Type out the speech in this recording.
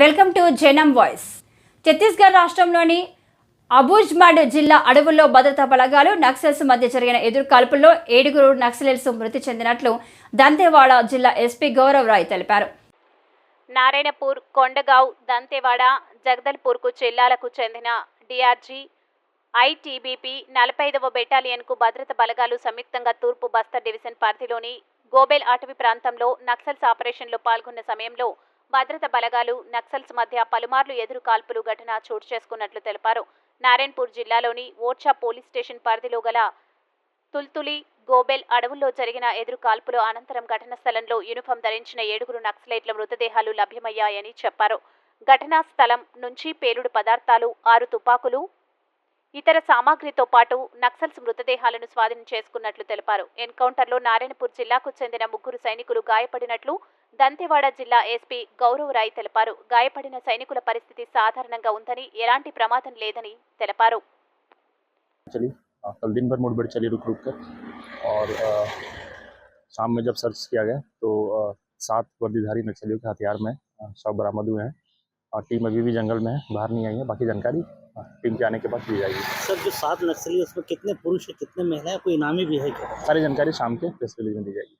Welcome to Janam voice. Chhattisgarh రాష్ట్రంలోని అబూజ్మడ్ జిల్లా అడవుల్లో భద్రతా బలగాలు నక్సల్స్ మధ్య జరిగిన ఎదురుకాల్పుల్లో ఏడుగురు నక్సలైట్స్ మృతి చెందినట్లు దంతేవాడ జిల్లా ఎస్పీ గౌరవ్ రాయ్ తెలిపారు. నారాయణపూర్ కొండగావ్ దంతేవాడ జగదల్పూర్కు జిల్లాలకు చెందిన డిఆర్జీ ఐటీబీపీ నలభై ఐదవ బెటాలియన్కు భద్రత బలగాలు సంయుక్తంగా తూర్పు బస్తర్ డివిజన్ పరిధిలోని గోబెల్ అటవీ ప్రాంతంలో నక్సల్స్ ఆపరేషన్లో పాల్గొన్న సమయంలో భద్రత బలగాలు నక్సల్స్ మధ్య పలుమార్లు ఎదురు కాల్పులు ఘటన చోటు చేసుకున్నట్లు తెలిపారు. నారాయణపూర్ జిల్లాలోని ఓర్చా పోలీస్ స్టేషన్ పరిధిలో గల తుల్తులి గోబెల్ అడవుల్లో జరిగిన ఎదురు కాల్పుల అనంతరం ఘటనా స్థలంలో యూనిఫామ్ ధరించిన ఏడుగురు నక్సలైట్ల మృతదేహాలు లభ్యమయ్యాయని చెప్పారు. ఘటనా స్థలం నుంచి పేలుడు పదార్థాలు ఆరు తుపాకులు ఇతర సామాగ్రితో పాటు నక్సల్స్ మృతదేహాలను స్వాధీనం చేసుకున్నట్లు తెలిపారు. ఎన్కౌంటర్లో నారాయణపూర్ జిల్లాకు చెందిన ముగ్గురు సైనికులు గాయపడినట్లు దంతెవాడ జిల్లా ఎస్పీ గౌరవ్ రాయ్ తెలిపారు గాయపడిన సైనికుల పరిస్థితి సాధారణంగా ఉందని ఎలాంటి ప్రమాదం లేదని తెలిపారు चली अ, कल दिन भर मुठभेड़ चली रुक रुक कर और अ, शाम में जब सर्च किया गया तो अ, सात वर्दीधारी नक्सलियों के हथियार में अ, शव बरामद हुए हैं और टीम अभी भी जंगल में है बाहर नहीं आई है बाकी जानकारी अ, टीम के आने के बाद दी जाएगी सर जो सात नक्सली है, उसमें कितने पुरुष है कितने महिलाएं कोई इनामी भी है क्या सारी जानकारी शाम के प्रेस रिलीज में दी जाएगी